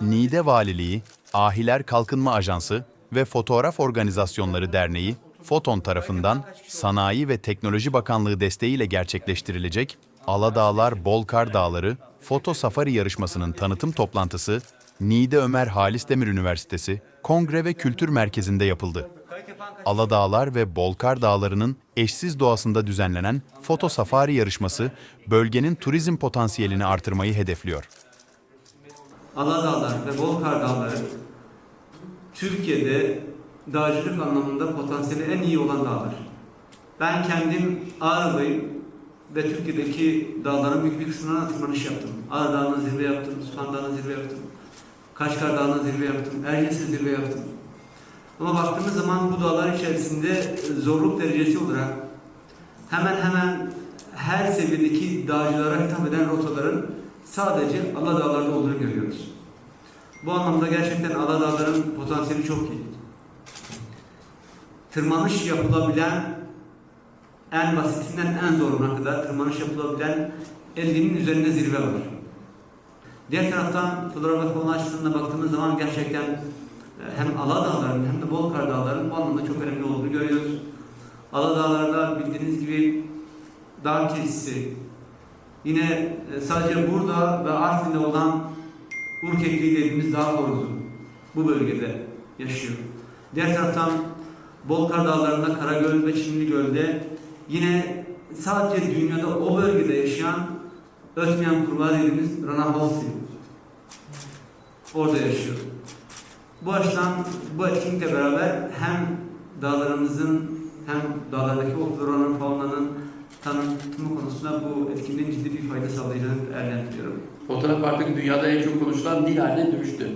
Niğde Valiliği, Ahiler Kalkınma Ajansı ve Fotoğraf Organizasyonları Derneği, Foton tarafından Sanayi ve Teknoloji Bakanlığı desteğiyle gerçekleştirilecek Aladağlar Bolkar Dağları Foto Safari yarışmasının tanıtım toplantısı Niğde Ömer Halis Demir Üniversitesi Kongre ve Kültür Merkezi'nde yapıldı. Aladağlar ve Bolkar Dağları'nın eşsiz doğasında düzenlenen Foto Safari yarışması bölgenin turizm potansiyelini artırmayı hedefliyor. Aladağlar ve Bolkar Dağları Türkiye'de dağcılık anlamında potansiyeli en iyi olan dağlar. Ben kendim Ağrı'dayım ve Türkiye'deki dağların büyük bir kısmına tırmanış yaptım. Ağrı Dağı'na zirve yaptım, Süphan Dağı'na zirve yaptım. Kaşgar Dağı'na zirve yaptım, Erciyes'e zirve yaptım. Ama baktığımız zaman bu dağlar içerisinde zorluk derecesi olarak hemen hemen her seviyedeki dağcılara hitap eden rotaların sadece Aladağlar'da olduğunu görüyoruz. Bu anlamda gerçekten Aladağların potansiyeli çok iyi. Tırmanış yapılabilen en basitinden en zoruna kadar tırmanış yapılabilen 50'nin üzerinde zirve var. Diğer taraftan fotoğraf konu açısından baktığımız zaman gerçekten e, hem Aladağların hem de Bolkar Dağları'nın bu anlamda çok önemli olduğunu görüyoruz. Aladağlar'da bildiğiniz gibi dağ kesisi, yine e, sadece burada ve Artvin'de olan Urkekli dediğimiz dağ horozu bu bölgede yaşıyor. Diğer taraftan Bolkar Dağları'nda Karagöl ve Çinligöl'de yine sadece dünyada o bölgede yaşayan ötmeyen kurbağa dediğimiz Rana Halsey orada yaşıyor. Bu açıdan bu etkinlikle beraber hem dağlarımızın hem dağlardaki o floranın, faunanın tanıtımı konusunda bu etkinliğin ciddi bir fayda sağlayacağını değerlendiriyorum. Fotoğraf artık dünyada en çok konuşulan dil haline dönüştü.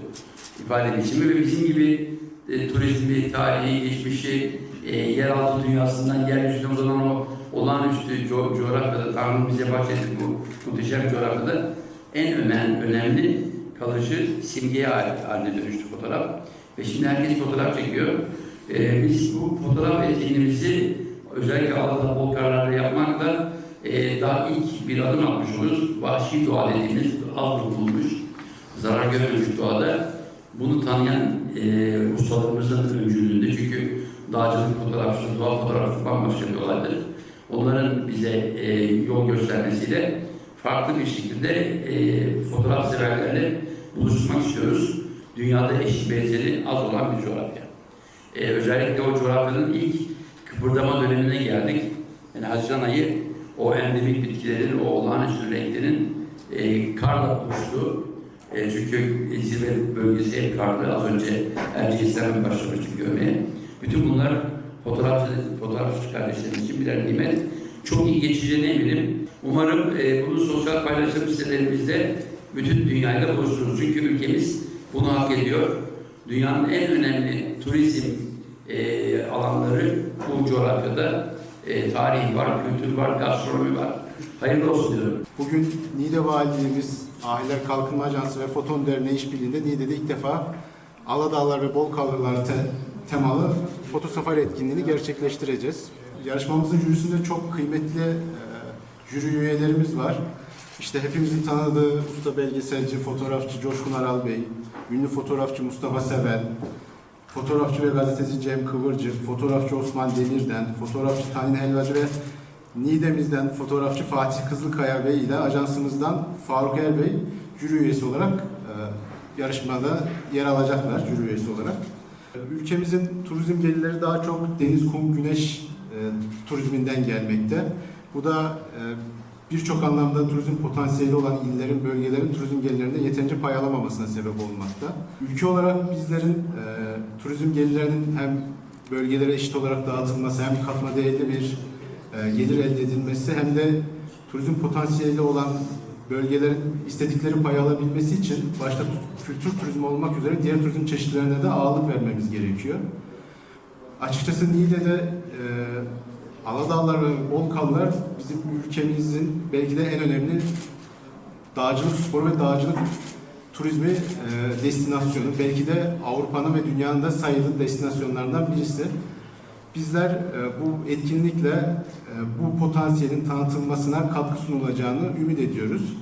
ifade biçimi ve bizim gibi e, turizmi, tarihi, geçmişi, e, yeraltı dünyasından yeryüzüne uzanan o olağanüstü co- coğrafyada, Tanrı'nın bize bahsettiği bu muhteşem coğrafyada en önemli, önemli kalıcı simgeye hal- haline dönüştü fotoğraf. Ve şimdi herkes fotoğraf çekiyor. E, biz bu fotoğraf etkinliğimizi özellikle Aladağ Bolkarlar'da yapmakla e, daha ilk bir adım atmış oluruz. Vahşi doğa dediğimiz az bulunmuş, zarar görmemiş doğada bunu tanıyan e, ustalarımızın öncülüğünde çünkü dağcılık fotoğrafçılık, doğa fotoğrafçılık bambaşka bir olaydır. Onların bize e, yol göstermesiyle farklı bir şekilde e, fotoğraf severlerle buluşmak istiyoruz. Dünyada eşi benzeri az olan bir coğrafya. E, özellikle o coğrafyanın ilk kıpırdama dönemine geldik. Yani Haziran ayı o endemik bitkilerin, o olağanüstü renklerin e, karla oluştuğu e, çünkü zirve bölgesi hep karlı. Az önce Erciyes'ten başlamıştık görmeye. Bütün bunlar fotoğrafçı, fotoğrafçı kardeşlerim için birer nimet. Çok iyi geçeceğine eminim. Umarım e, bunu sosyal paylaşım sitelerimizde bütün dünyayla buluştururuz. Çünkü ülkemiz bunu hak ediyor. Dünyanın en önemli turizm e, alanları bu coğrafyada. E, tarihi var, kültür var, gastronomi var. Hayırlı olsun diyorum. Bugün Niğde Valiliğimiz, Ahiler Kalkınma Ajansı ve Foton Derneği işbirliğinde Niğde'de ilk defa Aladağlar ve Bolkalırlar te, temalı foto safari etkinliğini gerçekleştireceğiz. Yarışmamızın jürisinde çok kıymetli e, jüri üyelerimiz var. İşte hepimizin tanıdığı usta belgeselci, fotoğrafçı Coşkun Aral Bey, ünlü fotoğrafçı Mustafa Seven, fotoğrafçı ve gazeteci Cem Kıvırcık, fotoğrafçı Osman Demir'den, fotoğrafçı Tanin Helvacı ve Niğde'mizden fotoğrafçı Fatih Kızılkaya Bey ile ajansımızdan Faruk Er Bey jüri üyesi olarak e, yarışmada yer alacaklar jüri üyesi olarak. Ülkemizin turizm gelirleri daha çok deniz, kum, güneş e, turizminden gelmekte. Bu da e, birçok anlamda turizm potansiyeli olan illerin, bölgelerin turizm gelirlerinde yeterince pay alamamasına sebep olmakta. Ülke olarak bizlerin e, turizm gelirlerinin hem bölgelere eşit olarak dağıtılması hem katma değerli bir e, gelir elde edilmesi hem de turizm potansiyeli olan bölgelerin istedikleri pay alabilmesi için başta kültür turizmi olmak üzere diğer turizm çeşitlerine de ağırlık vermemiz gerekiyor. Açıkçası Niğde'de e, Aladağlar ve Bolkallar bizim ülkemizin belki de en önemli dağcılık sporu ve dağcılık turizmi e, destinasyonu. Belki de Avrupa'nın ve dünyanın da sayılı destinasyonlarından birisi. Bizler e, bu etkinlikle e, bu potansiyelin tanıtılmasına katkı sunulacağını ümit ediyoruz.